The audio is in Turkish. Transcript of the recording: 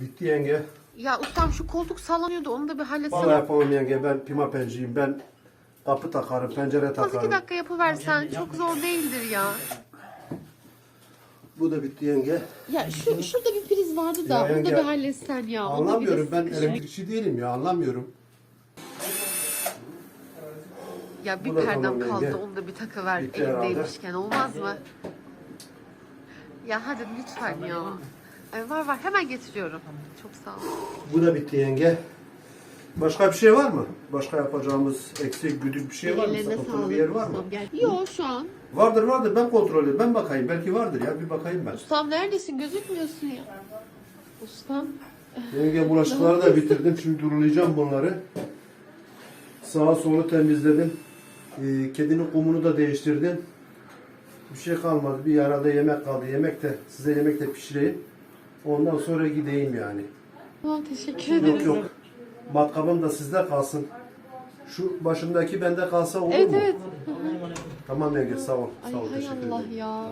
Bitti yenge. Ya ustam şu koltuk sallanıyordu onu da bir halletsene. Vallahi yapamam yenge. Ben pima penciyim. Ben kapı takarım, pencere Az iki takarım. dakika yapıversen çok zor değildir ya. Bu da bitti yenge. Ya şu şurada bir priz vardı da Ya onu da yenge, bir halletsen ya. Onu da bir Anlamıyorum. Ben sıkıştır. elektrikçi değilim ya. Anlamıyorum. Ya bir Bu da perdem tamam kaldı yenge. onu da bir takıver Bitti herhalde. elimdeymişken olmaz mı? Ya hadi lütfen ya. Ay, var var hemen getiriyorum. Çok sağ ol. Bu da bitti yenge. Başka bir şey var mı? Başka yapacağımız eksik, güdük bir şey var mı? Ellerine bir yer var mı? ustam, gel. Yok şu an. Vardır vardır. Ben kontrol edeyim. Ben bakayım. Belki vardır ya. Bir bakayım ben. Ustam neredesin? Gözükmüyorsun ya. Ustam. Yenge bulaşıkları da bitirdim. Şimdi durulayacağım bunları. Sağa solu temizledim. Ee, kedinin kumunu da değiştirdim. Bir şey kalmadı. Bir arada yemek kaldı. Yemek de size yemek de pişireyim. Ondan sonra gideyim yani. Tamam teşekkür ederim. Yok yok. Matkabım da sizde kalsın. Şu başımdaki bende kalsa olur Evet mu? evet. Tamam yenge sağ ol. Ay Sağ ol. hay Teşekkür Allah ederim. ya.